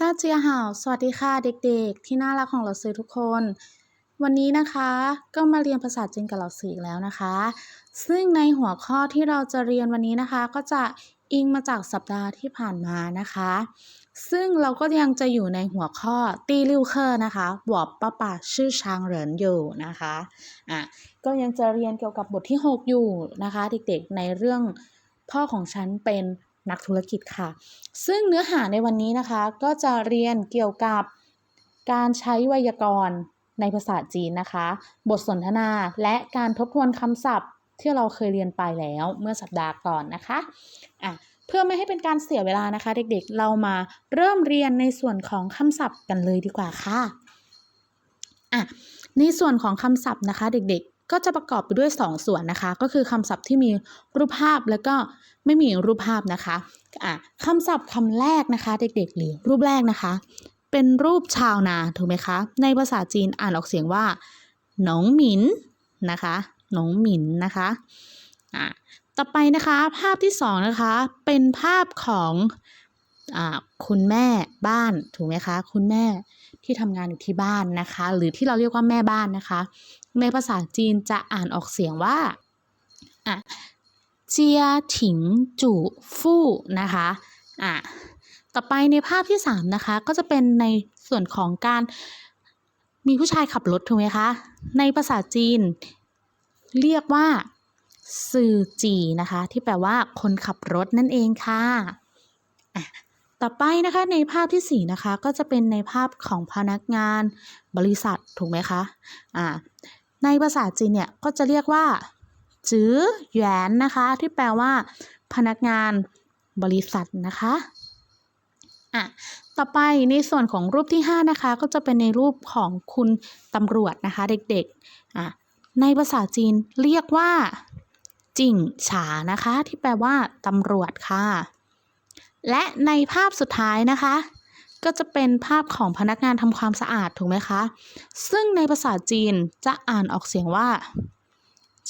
ต้าเจียหาว สวัสดีค่ะเด็กๆ ที่น่ารักของเราซื้อทุกคน วันนี้นะคะก็มาเรียนภาษาจีนกับเราซื้ออีกแล้วนะคะ ซึ่งในหัวข้อที่เราจะเรียนวันนี้นะคะ ก็จะอิงมาจากสัปดาห์ที่ผ่านมานะคะ ซึ่งเราก็ยังจะอยู่ในหัวข้อตีลิวเคอร์นะคะบวบป้าป่าชื่อชางเหรินอยู่นะคะอะก็ยังจะเรียนเกี่ยวกับบทที่ 6 อยู่นะคะ เด็กๆในเรื่องพ่อของฉันเป็น นักธุรกิจค่ะ ซึ่งเนื้อหาในวันนี้นะคะก็จะเรียนเกี่ยวกับการใช้ไวยากรณ์ในภาษาจีนนะคะ บทสนทนาและการทบทวนคำศัพท์ที่เราเคยเรียนไปแล้วเมื่อสัปดาห์ก่อนนะคะอะเพื่อไม่ให้เป็นการเสียเวลานะคะ เด็กๆ เรามาเริ่มเรียนในส่วนของคำศัพท์กันเลยดีกว่าค่ะอะในส่วนของคำศัพท์นะคะ เด็กๆ ก็จะประกอบไปด้วย 2 ส่วนนะคะ ก็คือคำศัพท์ที่มีรูปภาพแล้วก็ไม่มีรูปภาพนะคะอะคำศัพท์คำแรกนะคะ เด็กๆ หรือรูปแรกนะคะ เป็นรูปชาวนาถูกไหมคะ ในภาษาจีนอ่านออกเสียงว่าหนงหมินนะคะหนงหมินนะคะอะต่อไปนะคะภาพที่สองนะคะเป็นภาพของ คุณแม่บ้านถูกไหมคะ คุณแม่ที่ทำงานอยู่ที่บ้านนะคะ หรือที่เราเรียกว่าแม่บ้านนะคะ ในภาษาจีนจะอ่านออกเสียงว่าอะเจียถิงจู่ฟู่นะคะอะต่อไปในภาพที่ 3 นะคะ ก็จะเป็นในส่วนของการมีผู้ชายขับรถถูกไหมคะ ในภาษาจีน เรียกว่าซือจีนะคะ ที่แปลว่าคนขับรถนั่นเองค่ะ ต่อไปนะคะในภาพที่ 4 นะคะก็จะเป็นในภาพของพนักงานบริษัทถูกไหมคะอ่าในภาษาจีนเนี่ยก็จะเรียกว่าจื้อหยวนนะคะ ที่แปลว่า พนักงานบริษัทนะคะอะต่อไปในส่วนของรูปที่ 5 นะคะ ก็จะเป็นในรูปของคุณตำรวจนะคะเด็กๆอะในภาษาจีนเรียกว่า จิ่งฉานะคะ ที่แปลว่าตำรวจค่ะ และในภาพสุดท้ายนะคะ ก็จะเป็นภาพของพนักงานทำความสะอาดถูกไหมคะ ซึ่งในภาษาจีนจะอ่านออกเสียงว่า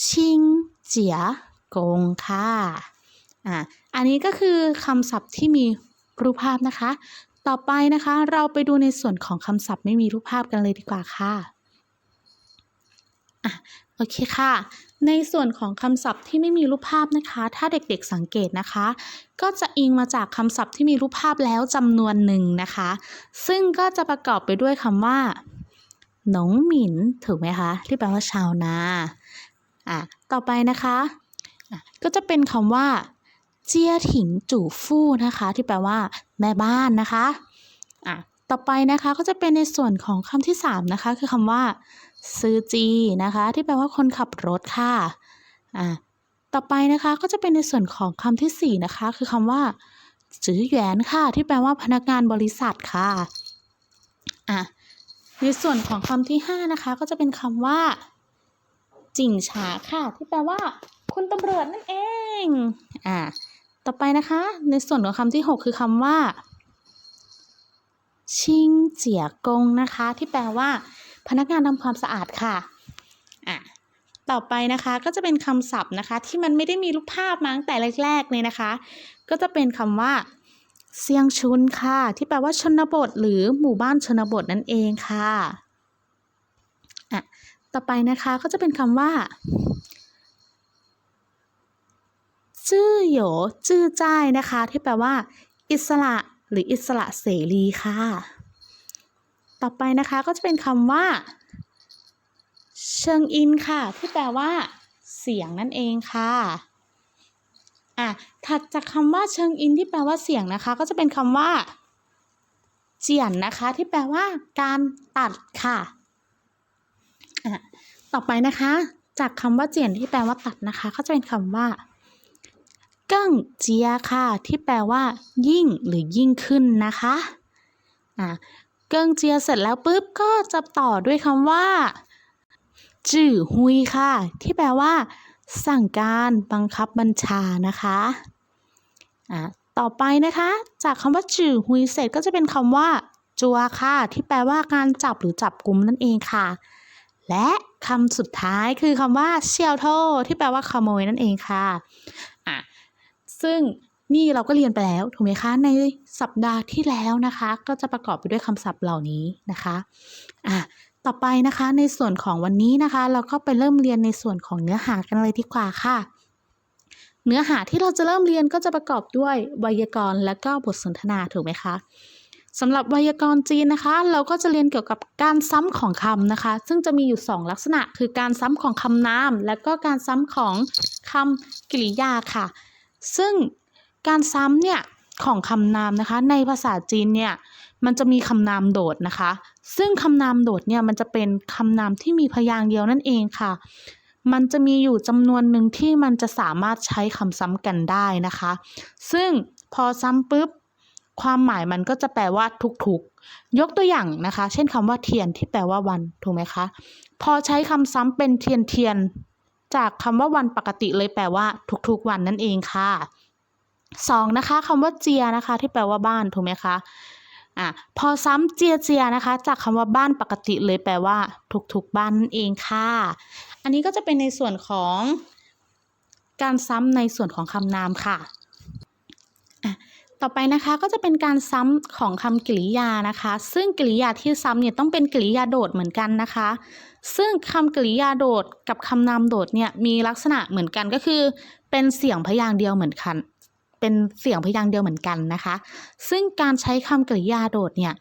ชิงเจียกงค่ะอะอันนี้ก็คือคำศัพท์ที่มีรูปภาพนะคะ ต่อไปนะคะเราไปดูในส่วนของคำศัพท์ไม่มีรูปภาพกันเลยดีกว่าค่ะอะโอเคค่ะ ในส่วนของคำศัพท์ที่ไม่มีรูปภาพนะคะ ถ้าเด็กๆสังเกตนะคะ ก็จะอิงมาจากคำศัพท์ที่มีรูปภาพแล้วจำนวนหนึ่งนะคะ ซึ่งก็จะประกอบไปด้วยคำว่าหนงหมินถูกไหมคะ ที่แปลว่าชาวนาอะต่อไปนะคะอะก็จะเป็นคำว่า เจียถิงจู่ฟู่นะคะ ที่แปลว่า แม่บ้านนะคะอะต่อไปนะคะก็จะเป็นในส่วนของคำที่สามนะคะ คือคำว่า ซื้อจีนะคะ ที่แปลว่าคนขับรถค่ะอะต่อไปนะคะก็จะเป็นในส่วนของคำที่สี่นะคะ คือคำว่าจื้อหยวนค่ะ ที่แปลว่าพนักงานบริษัทค่ะอะในส่วนของคำที่ห้านะคะ ก็จะเป็นคำว่า จิ่งฉาค่ะ ที่แปลว่า คุณตำรวจนั่นเองอ่าต่อไปนะคะ ในส่วนของคำที่ 6 คือคำว่า ชิงเจียกงนะคะ ที่แปลว่า พนักงานทำความสะอาดค่ะอะต่อไปนะคะก็จะเป็นคำศัพท์นะคะ ที่มันไม่ได้มีรูปภาพมาตั้งแต่แรกๆเลยนะคะ ก็จะเป็นคำว่าเซียงชุนค่ะ ที่แปลว่าชนบท หรือหมู่บ้านชนบทนั่นเองค่ะอะต่อไปนะคะก็จะเป็นคำว่าจื้อโหยจื้อจ้ายนะคะ ที่แปลว่า อิสระ หรืออิสระเสรีค่ะ ต่อไปนะคะก็จะเป็นคำว่า เชิงอินค่ะ ที่แปลว่า เสียงนั่นเองค่ะอะถัดจากคำว่าเชิงอินที่แปลว่าเสียงนะคะ ก็จะเป็นคำว่า เจียนนะคะ ที่แปลว่า การตัดค่ะอะต่อไปนะคะ จากคำว่าเจียนที่แปลว่าตัดนะคะ ก็จะเป็นคำว่าเกิ้งเจียค่ะ ที่แปลว่า ยิ่งหรือยิ่งขึ้นนะคะอะ เกิงเจียเสร็จแล้วปุ๊บก็จะต่อด้วยคำว่า จื่อฮุยค่ะ ที่แปลว่า สั่งการบังคับบัญชานะคะอะต่อไปนะคะ จากคำว่าจื่อฮุยเสร็จก็จะเป็นคำว่า จัวค่ะ ที่แปลว่าการจับหรือจับกลุ่มนั่นเองค่ะ และคำสุดท้ายคือคำว่าเชียวโทที่แปลว่าขโมยนั่นเองค่ะอะซึ่ง นี่เราก็เรียนไปแล้วถูกไหมคะในสัปดาห์ที่แล้วนะคะ ก็จะประกอบไปด้วยคำศัพท์เหล่านี้นะคะอะต่อไปนะคะในส่วนของวันนี้นะคะ เราก็ไปเริ่มเรียนในส่วนของเนื้อหากันเลยดีกว่าค่ะ เนื้อหาที่เราจะเริ่มเรียนก็จะประกอบด้วยไวยากรณ์และก็บทสนทนาถูกไหมคะสำหรับไวยากรณ์จีนนะคะ เราก็จะเรียนเกี่ยวกับการซ้ำของคำนะคะ ซึ่งจะมีอยู่ 2 ลักษณะ คือการซ้ำของคำนาม และก็การซ้ำของคำกริยาค่ะ ซึ่ง การซ้ำเนี่ยของคำนามนะคะ ในภาษาจีนเนี่ยมันจะมีคำนามโดดนะคะ ซึ่งคำนามโดดเนี่ยมันจะเป็นคำนามที่มีพยางค์เดียวนั่นเองค่ะ มันจะมีอยู่จำนวนหนึ่งที่มันจะสามารถใช้คำซ้ำกันได้นะคะ ซึ่งพอซ้ำปุ๊บความหมายมันก็จะแปลว่าทุกๆ ยกตัวอย่างนะคะ เช่นคำว่าเทียนที่แปลว่าวันถูกไหมคะ พอใช้คำซ้ำเป็นเทียนเทียน จากคำว่าวันปกติเลยแปลว่า ทุกๆ วันนั่นเองค่ะ สองนะคะคำว่าเจียนะคะ ที่แปลว่าบ้านถูกไหมคะอะพอซ้ำเจียเจียนะคะ จากคำว่าบ้านปกติเลยแปลว่าทุกๆบ้านนั่นเองค่ะ อันนี้ก็จะเป็นในส่วนของการซ้ำในส่วนของคำนามค่ะอะต่อไปนะคะก็จะเป็นการซ้ำของคำกริยานะคะ ซึ่งกริยาที่ซ้ำเนี่ยต้องเป็นกริยาโดดเหมือนกันนะคะ ซึ่งคำกริยาโดดกับคำนามโดดเนี่ยมีลักษณะเหมือนกันก็คือ เป็นเสียงพยางค์เดียวเหมือนกัน เป็นเสียงพยางค์เดียวเหมือนกันนะคะ ซึ่งการใช้คำกริยาโดดเนี่ย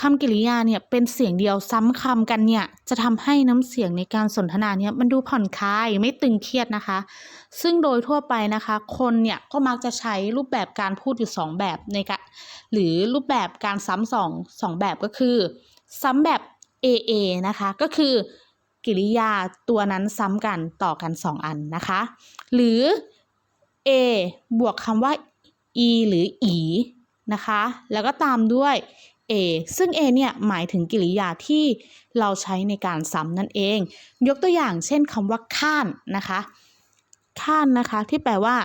คำกริยาเนี่ยเป็นเสียงเดียวซ้ำคำกันเนี่ยจะทำให้น้ำเสียงในการสนทนาเนี่ยมันดูผ่อนคลายไม่ตึงเครียดนะคะ ซึ่งโดยทั่วไปนะคะ คนเนี่ยก็มักจะใช้รูปแบบการพูดอยู่2แบบในการหรือรูปแบบการซ้ำสองสองแบบก็คือ ซ้ำแบบ AA นะคะ ก็คือกริยาตัวนั้นซ้ำกันต่อกัน 2 อันนะคะ หรือ A บวกคำว่า E หรือ E นะคะ แล้วก็ตามด้วย A ซึ่ง A เนี่ยหมายถึงกริยาที่เราใช้ในการซ้ำนั่นเอง ยกตัวอย่างเช่นคำว่าข้านนะคะข้านนะคะที่แปลว่า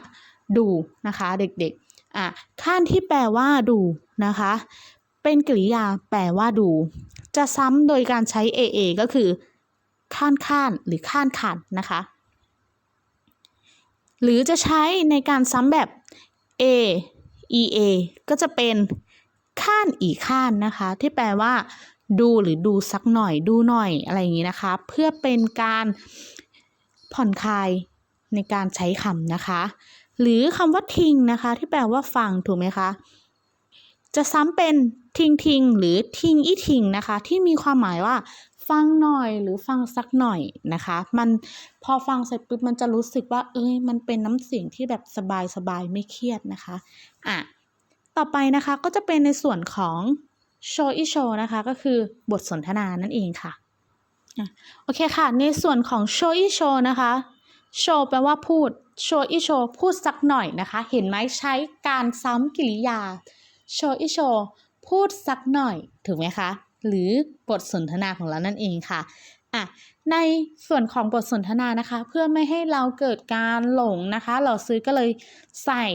ดูนะคะเด็กๆอะข้านที่แปลว่าดูนะคะ เป็นกริยาแปลว่าดู จะซ้ำโดยการใช้ aa ก็คือข้านข้านหรือข้านขันนะคะ หรือจะใช้ในการซ้ำแบบ a ea ก็จะเป็นข้านอีข้านนะคะ ที่แปลว่า ดูหรือดูสักหน่อยดูหน่อยอะไรอย่างนี้นะคะ เพื่อเป็นการผ่อนคลายในการใช้คำนะคะ หรือคำว่าทิ้งนะคะ ที่แปลว่าฟังถูกไหมคะจะซ้ำเป็นทิงทิงหรือทิงอีทิงนะคะ ที่มีความหมายว่า ฟังหน่อยหรือฟังสักหน่อยนะคะ มันพอฟังเสร็จปุ๊บมันจะรู้สึกว่า เอ้ย มันเป็นน้ำเสียงที่แบบสบายสบายไม่เครียดนะคะอะต่อไปนะคะก็จะเป็นในส่วนของโชอิโชนะคะ ก็คือบทสนทนานั่นเองค่ะอะโอเคค่ะ ในส่วนของโชอิโชนะคะโชแปลว่าพูดโชอิโชพูดสักหน่อยนะคะ เห็นไหมใช้การซ้ำกริยาโชอิโชพูดสักหน่อย ถูกไหมคะ หรือบทสนทนาของเรานั่นเองค่ะอะในส่วนของบทสนทนานะคะ เพื่อไม่ให้เราเกิดการหลงนะคะ เราซื้อก็เลยใส่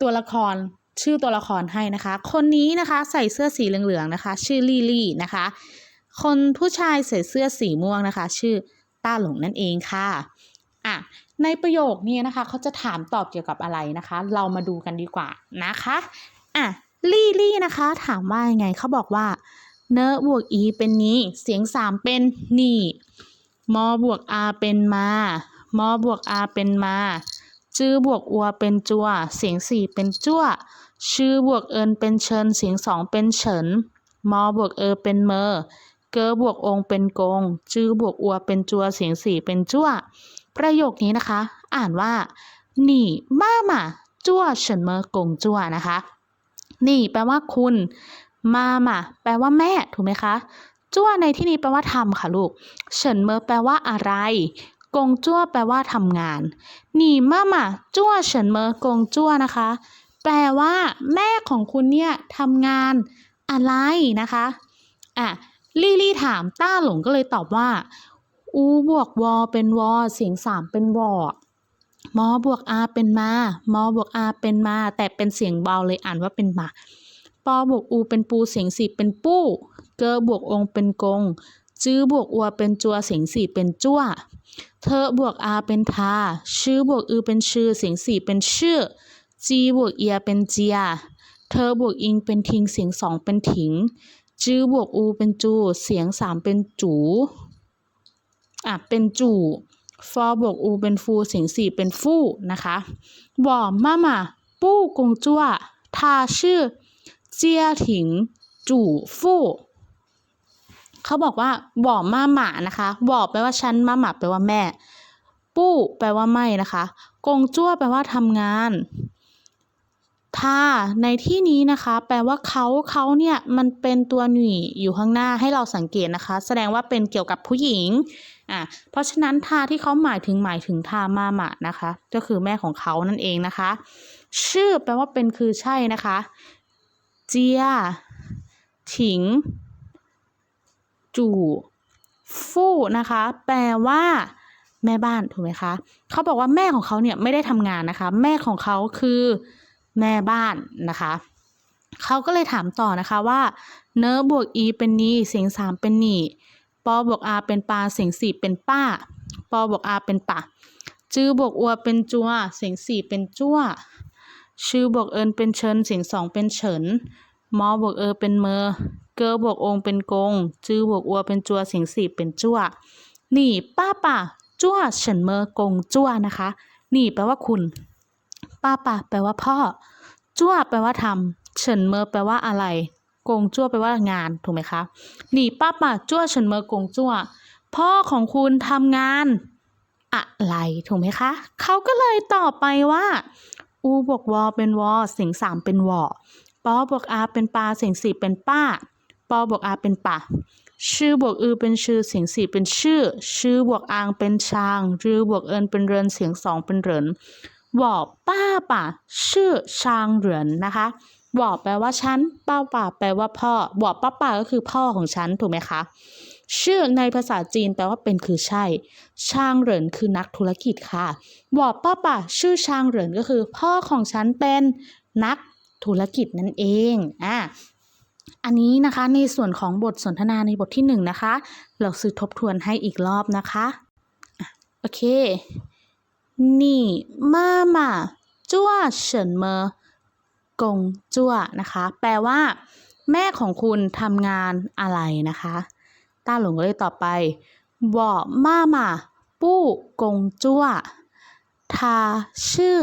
ตัวละครชื่อตัวละครให้นะคะ คนนี้นะคะใส่เสื้อสีเหลืองๆนะคะ ชื่อลี่ลี่นะคะ คนผู้ชายใส่เสื้อสีม่วงนะคะ ชื่อต้าหลงนั่นเองค่ะอะในประโยคนี้นะคะเขาจะถามตอบเกี่ยวกับอะไรนะคะ เรามาดูกันดีกว่านะคะอะลี่ลี่นะคะ ถามว่ายังไงเขาบอกว่า เนบวกอีเป็นนี้ เสียงสามเป็นนี่มอบวกอาเป็นมามอบวกอาเป็นมา จื้อบวกอัวเป็นจัว เสียงสี่เป็นจั่ว ชื่อบวกเอินเป็นเชิญ เสียงสองเป็นเฉินมอบวกเออเป็นเมอ เกอบวกองเป็นกง จื้อบวกอัวเป็นจัว เสียงสี่เป็นจั่ว ประโยคนี้นะคะ อ่านว่านี่มามาจั่วเฉินเมอกงจั่วนะคะ นี่แปลว่าคุณ มามา แปลว่าแม่ ถูกไหมคะ จั่วในที่นี้แปลว่าทำค่ะลูก เฉินเมอแปลว่าอะไร กงจั่วแปลว่าทำงานนี่มามาจั่วเฉินเมอกงจั่วนะคะ แปลว่า แม่ของคุณเนี่ยทำงานอะไรนะคะ อะ ลี่ลี่ถามต้าหลงก็เลยตอบว่า อูบวกวอเป็นวอ เสียงสามเป็นวอมอบวกอาเป็นมา มอบวกอาเป็นมา แต่เป็นเสียงเบาเลยอ่านว่าเป็นมา ปอบวกอูเป็นปูเสียงสี่เป็นปู้ เกอบวกองเป็นกง จื้อบวกอัวเป็นจัวเสียงสี่เป็นจั่วเธอบวกอาเป็นทา ชื่อบวกอือเป็นชื่อเสียงสี่เป็นชื่อ จีบวกเอียเป็นเจีย เธอบวกอิงเป็นทิงเสียงสองเป็นถิง จื้อบวกอูเป็นจู เสียงสามเป็นจูอะเป็นจูฟอบวกอูเป็นฟูเสียงสี่เป็นฟู่นะคะวอมามา ปู้กงจั่วทาชื่อ เจียถิงจู่ฟู่เขาบอกว่าหว่อมาหมานะคะหว่อแปลว่าฉันมาหมาแปลว่าแม่ ปู้แปลว่าไม่นะคะกงจั่วแปลว่าทำงานทาในที่นี้นะคะ แปลว่าเขาเขาเนี่ยมันเป็นตัวหน่อยู่ข้างหน้าให้เราสังเกตนะคะ แสดงว่าเป็นเกี่ยวกับผู้หญิงอะเพราะฉะนั้นทาที่เขาหมายถึงหมายถึงทามาหมานะคะ ก็คือแม่ของเขานั่นเองนะคะ ชื่อแปลว่าเป็นคือใช่นะคะ เจีย ถิง จู่ฟู่นะคะ แปลว่า แม่บ้านถูกไหมคะเขาบอกว่าแม่ของเขาเนี่ยไม่ได้ทำงานนะคะ แม่ของเขาคือแม่บ้านนะคะเขาก็เลยถามต่อนะคะว่า เนอบวกอีเป็นนีเสียงสามเป็นหนีปอบวกอาเป็นปลาเสียงสี่เป็นป้า ปอบวกอาเป็นป่าจือบวกอัวเป็นจัว เสียงสี่เป็นจั่ว ชื่อบวกเอินเป็นเชิญเสียงสองเป็นเฉินมอบวกเออเป็นเมอ เกอบวกองเป็นกง จื้อบวกอัวเป็นจัวเสียงสี่เป็นจั่วนี่ป้าป่าจั่วเฉินเมอกงจั่วนะคะนี่แปลว่าคุณ ป้าป่าแปลว่าพ่อจั่วแปลว่าทำเฉินเมอแปลว่าอะไร กงจั่วแปลว่างานถูกไหมคะนี่ป้าป่าจั่วเฉินเมอกงจั่วพ่อของคุณทำงานอะไรถูกไหมคะ เขาก็เลยตอบไปว่า อูบวกวอเป็นวอเสียงสามเป็นวอปอบวกอาเป็นปลาเสียงสี่เป็นป้าปอบวกอาเป็นป่าชื่อบวกอือเป็นชื่อเสียงสี่เป็นชื่อ ชื่อบวกอางเป็นชางรือบวกเอินเป็นเรินเสียงสองเป็นเหรินวอป้าป่าชื่อชางเหรินนะคะวอแปลว่าฉัน ป้าป่าแปลว่าพ่อวอป้าป่าก็คือพ่อของฉันถูกไหมคะ ชื่อในภาษาจีนแปลว่าเป็นคือใช่ ชางเหรินคือนักธุรกิจค่ะวอป้าป่าชื่อชางเหรินก็คือ พ่อของฉันเป็นนักธุรกิจนั่นเองอะอันนี้นะคะในส่วนของบทสนทนาในบทที่หนึ่งนะคะ เราซื้อทบทวนให้อีกรอบนะคะโอเคนี่มามาจั่วเฉินเมอกงจั่วนะคะ แปลว่า แม่ของคุณทำงานอะไรนะคะ ต้าหลงก็เลยตอบไปวอมามาปู้กงจั่วทาชื่อ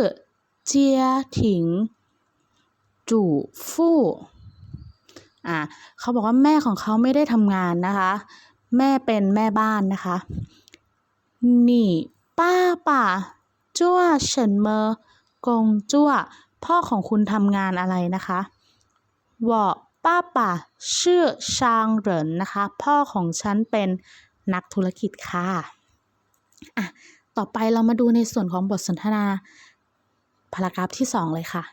เจียถิงจู่ฟู่อะเขาบอกว่าแม่ของเขาไม่ได้ทำงานนะคะ แม่เป็นแม่บ้านนะคะนี่ป้าป่าจั่วเฉินเมอกงจั่วพ่อของคุณทำงานอะไรนะคะวอ ป้าป่าชื่อชางเหรินนะคะ พ่อของฉันเป็นนักธุรกิจค่ะอะ ต่อไปเรามาดูในส่วนของบทสนทนาพารากราฟที่สองเลยค่ะ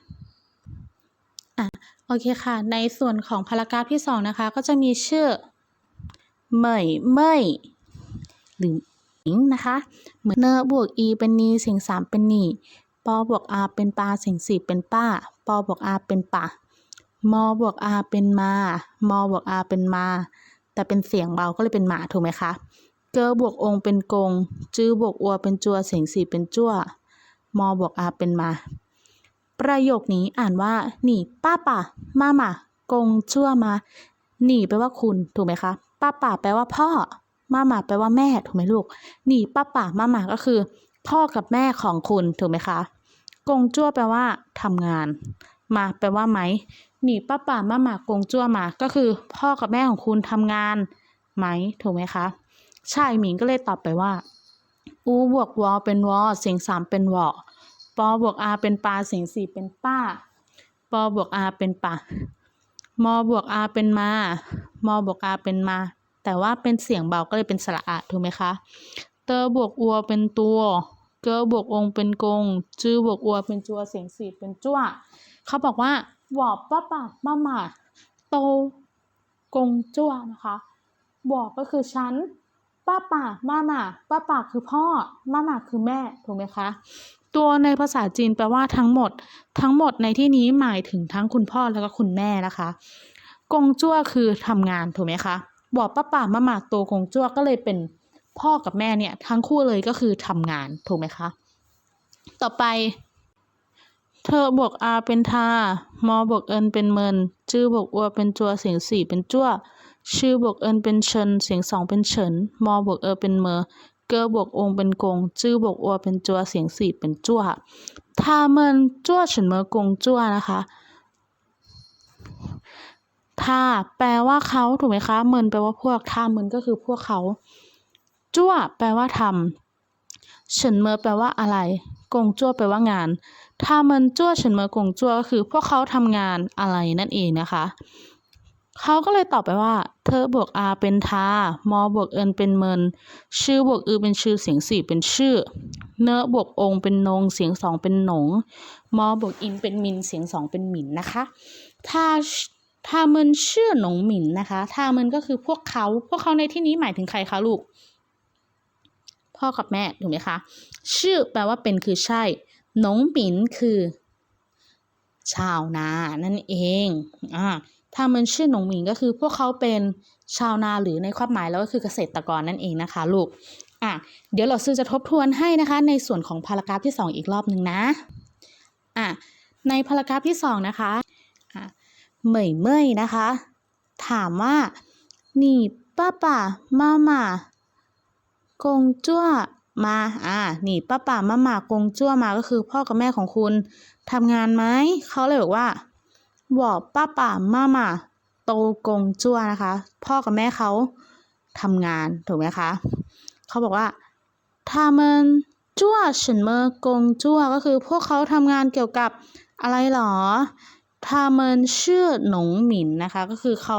อะโอเคค่ะ ในส่วนของพารากราฟที่สองนะคะ ก็จะมีชื่อเหมยเมยหรือหญิงนะคะเหมือนเนอบวกอีเป็นนีเสียงสามเป็นนีปอบวกอาเป็นปลาเสียงสี่เป็นป้า ปอบวกอาเป็นป่า มอบวกอาเป็นมามอบวกอาเป็นมา แต่เป็นเสียงเบาก็เลยเป็นหมาถูกไหมคะ เกอบวกองเป็นกง จื้อบวกอัวเป็นจัว เสียงสี่เป็นจั่วมอบวกอาเป็นมา ประโยคนี้อ่านว่า หนีป้าป่ามาหมากงจั่วมา หนีแปลว่าคุณถูกไหมคะ ป้าป่าแปลว่าพ่อ มาหมาแปลว่าแม่ถูกไหมลูก หนีป้าป่ามาหมาก็คือ พ่อกับแม่ของคุณถูกไหมคะ กงจั่วแปลว่าทำงาน มาแปลว่าไหม หนีป้าป่ามาหมากงจั่วมาก็คือพ่อกับแม่ของคุณทำงานไหมถูกไหมคะใชายหมิงก็เลยตอบไปว่าอูบวกวอเป็นวอเสียงสามเป็นวอปอบวกอาเป็นปลาเสียงสี่เป็นป้าปอบวกอาเป็นป่ามอบวกอาเป็นมามอบวกอาเป็นมา แต่ว่าเป็นเสียงเบาก็เลยเป็นสระอะถูกไหมคะเตอบวกอัวเป็นตัวเกอบวกองเป็นกงจื้อบวกอัวเป็นจัวเสียงสี่เป็นจั่วเขาบอกว่า หวอป้าป่ามาหมาโตกงจั่วนะคะวอก็คือฉันป้าป่ามาหมาป้าป่าคือพ่อมาหมาคือแม่ถูกไหมคะตัวในภาษาจีนแปลว่าทั้งหมด ทั้งหมดในที่นี้หมายถึงทั้งคุณพ่อแล้วก็คุณแม่นะคะ กงจั่วคือทำงานถูกไหมคะบอกป้าป่ามาหมาโตกงจั่วก็เลยเป็นพ่อกับแม่เนี่ยทั้งคู่เลยก็คือทำงานถูกไหมคะ ต่อไป เธอบวกอาเป็นทา มอบวกเอินเป็นเมิน จื้อบวกอัวเป็นจัว เสียงสี่เป็นจั่ว ชื่อบวกเอินเป็นเชิน เสียงสองเป็นเฉิน มอบวกเออเป็นเมอ เกอบวกองเป็นกง จื้อบวกอัวเป็นจัว เสียงสี่เป็นจั่วทาเมินจั่วเฉินเมอกงจั่วนะคะทาแปลว่าเขาถูกไหมคะเมินแปลว่าพวกทาเมินก็คือพวกเขา จั่วแปลว่าทำเฉินเมอแปลว่าอะไร กงจั่วแปลว่างาน ทาเมินจั่วเฉินเมอกงจั่วก็คือพวกเขาทำงานอะไรนั่นเองนะคะ เขาก็เลยตอบไปว่า เธอบวกอาเป็นทามอบวกเอินเป็นเมิน ชื่อบวกอือเป็นชื่อเสียงสี่เป็นชื่อ เนอบวกองเป็นนง เสียงสองเป็นหนง มอบวกอินเป็นมิน เสียงสองเป็นหมินนะคะ ถ้าถ้าเมินชื่อหนงหมินนะคะ ถ้าเมินก็คือพวกเขา พวกเขาในที่นี้หมายถึงใครคะลูกพ่อกับแม่ถูกไหมคะ ชื่อแปลว่าเป็นคือใช่ หนงปินคือ ชาวนานั่นเองอ่าถ้ามันชื่อหนงหมิงก็คือพวกเขาเป็นชาวนาหรือในความหมายแล้วก็คือเกษตรกรนั่นเองนะคะลูกอะเดี๋ยวเราซื้อจะทบทวนให้นะคะ ในส่วนของพารากราฟที่ 2 อีกรอบหนึ่งนะอะในพารากราฟที่ 2 นะคะอะเหมยเมยนะคะ ถามว่านี่ป้าป่ามามากงจ้ว มา อ่า นี่ป้าป่ามะหมากงจั่วมาก็คือพ่อกับแม่ของคุณทำงานไหม เขาเลยบอกว่าบอกป้าป่ามะหมาโตกงจั่วนะคะ พ่อกับแม่เขาทำงานถูกไหมคะเขาบอกว่าทามันจั่วฉินเมอกงจั่วก็คือพวกเขาทำงานเกี่ยวกับอะไรหรอทามันเชื่อหนงหมินนะคะ ก็คือเขา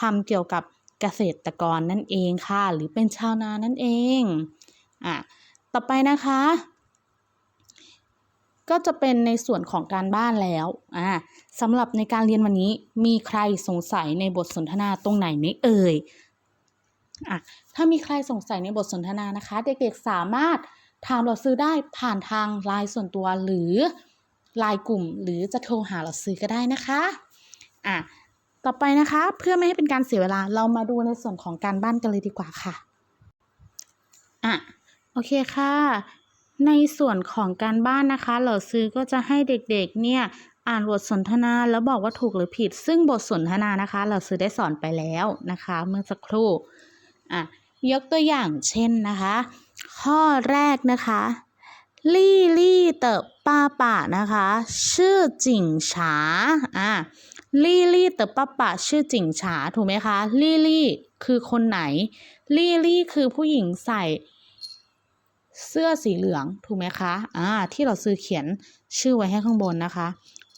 ทำเกี่ยวกับเกษตรกรนั่นเองค่ะ หรือเป็นชาวนานั่นเอง อะต่อไปนะคะ ก็จะเป็นในส่วนของการบ้านแล้วอ่าสำหรับในการเรียนวันนี้มีใครสงสัยในบทสนทนาตรงไหนไหมเอ่ยอะถ้ามีใครสงสัยในบทสนทนานะคะ เด็กๆสามารถถามเราซื้อได้ผ่านทางไลน์ส่วนตัวหรือไลน์กลุ่ม หรือจะโทรหาเราซื้อก็ได้นะคะอะต่อไปนะคะเพื่อไม่ให้เป็นการเสียเวลาเรามาดูในส่วนของการบ้านกันเลยดีกว่าค่ะอะ โอเคค่ะ ในส่วนของการบ้านนะคะ เหล่าซื้อก็จะให้เด็กๆ เนี่ยอ่านบทสนทนาแล้วบอกว่าถูกหรือผิด ซึ่งบทสนทนานะคะเหล่าซื้อได้สอนไปแล้วนะคะ เมื่อสักครู่อะยกตัวอย่างเช่นนะคะ ข้อแรกนะคะลี่ลี่เต๋อป้าป่านะคะ ชื่อจิงฉาอะลี่ลี่เต๋อป้าป่าชื่อจิงฉาถูกไหมคะลี่ลี่คือคนไหนลี่ลี่คือผู้หญิงใส่ เสื้อสีเหลืองถูกไหมคะอ่าที่เราซื้อเขียนชื่อไว้ให้ข้างบนนะคะ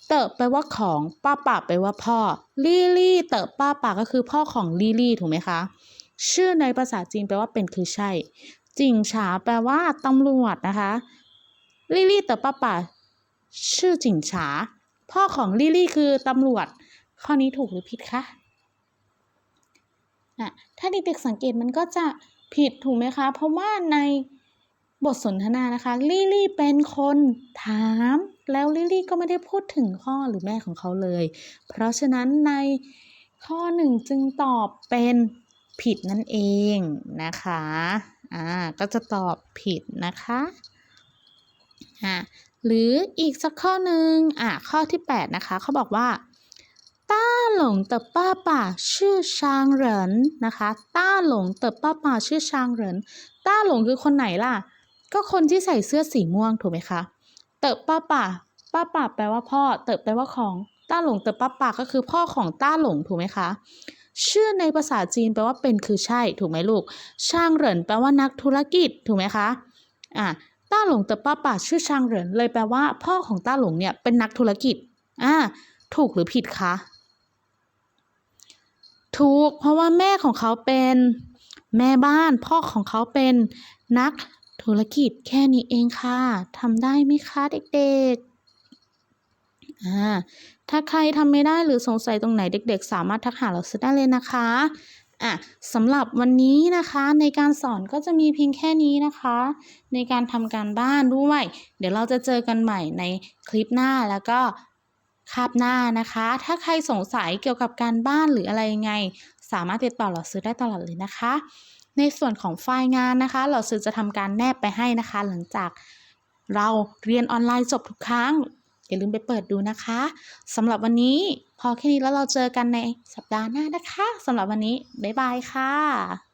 เต๋อแปว่าของป้าป่าแปว่าพ่อลี่ลี่เต๋อป้าป่าก็คือพ่อของลี่ลี่ถูกไหมคะชื่อในภาษาจีนแปลว่าเป็นคือใช่จิงฉาแปลว่าตำรวจนะคะลี่ลี่เต๋อป้าป่าชื่อจิงฉาพ่อของลี่ลี่คือตำรวจ ข้อนี้ถูกหรือผิดคะอะถ้าเด็กๆสังเกตมันก็จะผิดถูกไหมคะ เพราะว่าใน บทสนทนานะคะลี่ลี่เป็นคนถาม แล้วลี่ลี่ก็ไม่ได้พูดถึงพ่อหรือแม่ของเขาเลย เพราะฉะนั้นในข้อหนึ่งจึงตอบเป็นผิดนั่นเองนะคะอ่าก็จะตอบผิดนะคะอ่าหรืออีกสักข้อหนึ่งอะข้อที่ 8 นะคะเขาบอกว่าต้าหลงเต๋อป้าป่าชื่อชางเหรินนะคะต้าหลงเต๋อป้าป่าชื่อชางเหรินต้าหลงคือคนไหนล่ะ ก็คนที่ใส่เสื้อสีม่วงถูกไหมคะ เต๋อป้าป่า ป้าป่าแปลว่าพ่อ เต๋อแปลว่าของ ต้าหลงเต๋อป้าป่าก็คือพ่อของต้าหลงถูกไหมคะ ชื่อในภาษาจีนแปลว่าเป็นคือใช่ถูกไหมลูก ช่างเหรินแปลว่านักธุรกิจถูกไหมคะ อะต้าหลงเต๋อป้าป่าชื่อช่างเหรินเลยแปลว่า พ่อของต้าหลงเนี่ยเป็นนักธุรกิจ อ่า ถูกหรือผิดคะ ถูก เพราะว่าแม่ของเขาเป็นแม่บ้าน พ่อของเขาเป็นนัก ธุรกิจแค่นี้เองค่ะทำได้ไหมคะเด็กๆอ่าถ้าใครทำไม่ได้หรือสงสัยตรงไหนเด็ก ๆ สามารถทักหาเราซื้อได้เลยนะคะอะสำหรับวันนี้นะคะในการสอนก็จะมีเพียงแค่นี้นะคะ ในการทำการบ้านด้วย เดี๋ยวเราจะเจอกันใหม่ในคลิปหน้าแล้วก็คาบหน้านะคะ ถ้าใครสงสัยเกี่ยวกับการบ้านหรืออะไรยังไง สามารถติดต่อเราซื้อได้ตลอดเลยนะคะ ในส่วนของไฟล์งานนะคะ เราสื่อจะทำการแนบไปให้นะคะ หลังจากเราเรียนออนไลน์จบทุกครั้ง อย่าลืมไปเปิดดูนะคะสำหรับวันนี้พอแค่นี้แล้วเราเจอกันในสัปดาห์หน้านะคะสำหรับวันนี้ บ๊ายบายค่ะ